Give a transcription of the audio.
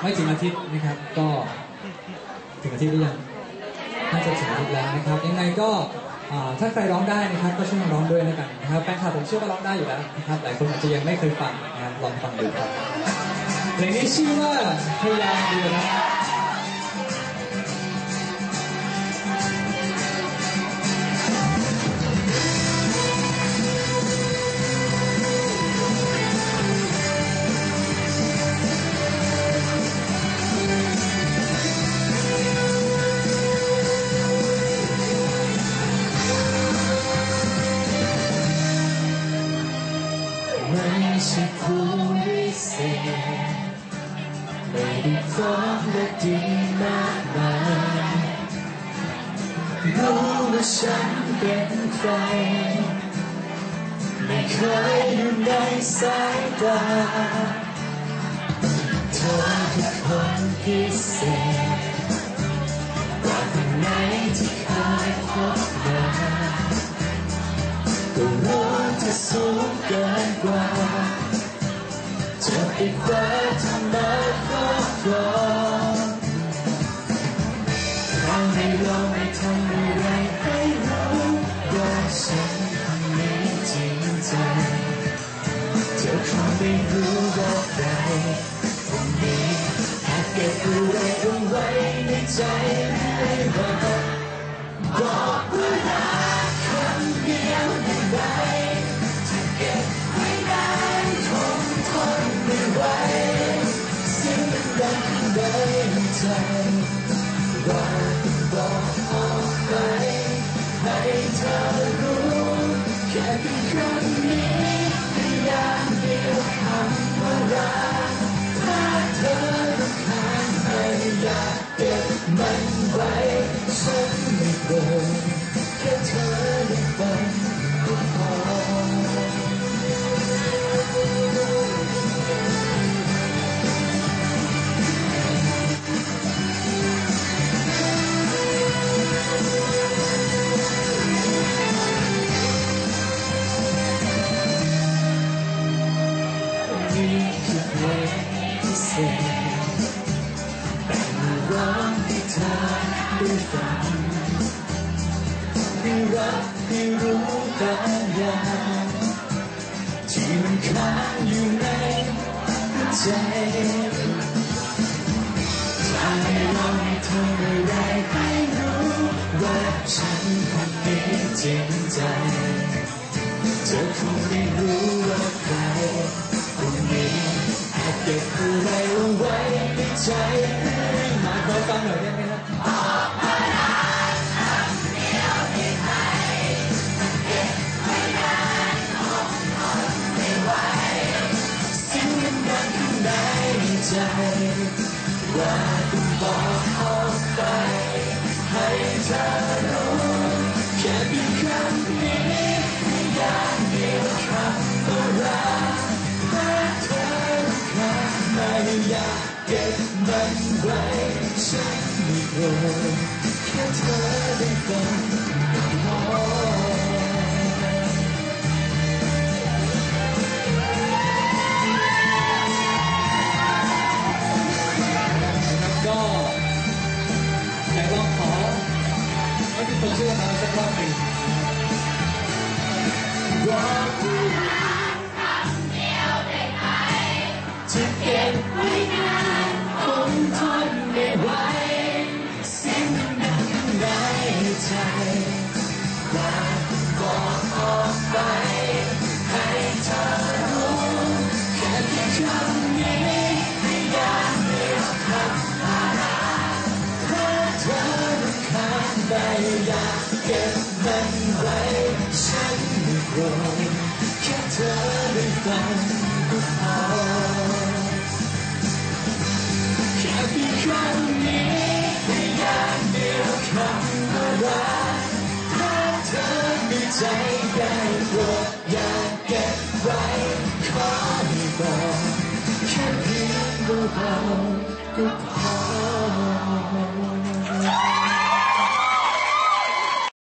ไม่ถึงอาทิตย์นะครับ ก็ถึงอาทิตย์หรือยังน่าจะถึงอาทิตย์แล้วนะครับ ยังไงก็ถ้าใครร้องได้นะครับ ก็ช่วยร้องด้วยแล้วกันนะครับแฟนคลับผมเชื่อว่าร้องได้อยู่แล้วนะครับหลายคนอาจจะยังไม่เคยฟังนะครับลองฟังดูครับเพลงนี้ชื่อว่าพยายามเดียวนะ ด้พร้อมและดีมากมายรู้ว่าฉันเป็นใคร ไม่เคยอยู่ในสายตา เธอคือคนพิเศษกว่าคนไหนที่เคยพบมาก็รู้จะสูงเกินกว่า จะไปคว้าทำไมก็ รอเราไม่ลองไม่ทำอะไรให้รู้ว่าฉันคนนี้จริงใจ ในี่คือเพลงพิเศษแต่มาร้องให้เธอได้ฟังให้รักให้รู้บางอย่างที่มันค้างอยู่ในหัวใจถ้าให้ลองให้เธอได้ให้รู้ว่าฉันคนนี้จริงใจเธอคงไม่รู้ เก็บอะไรเอาไว้ในใจเรื่อยมาเราฟังหน่อยได้ไหมครับสิ่งมันดังข้างในใจว่าบอกออกไป ให้เธอรู้แค่เพียงคำ อยากเก็บมันไว้ฉันไม่โกรธแค่เธอได้ฟังก็พอก็ไหนลองขอให้ทุกคนช่วยมาสักรอบหนึ่ง ฉันไม่โกรธแค่เธอได้ฟัง รักถ้าเธอไม่ใจได้โปรดอยากเก็บไว้ขอให้บอกแค่เพียงเบาๆก็พอ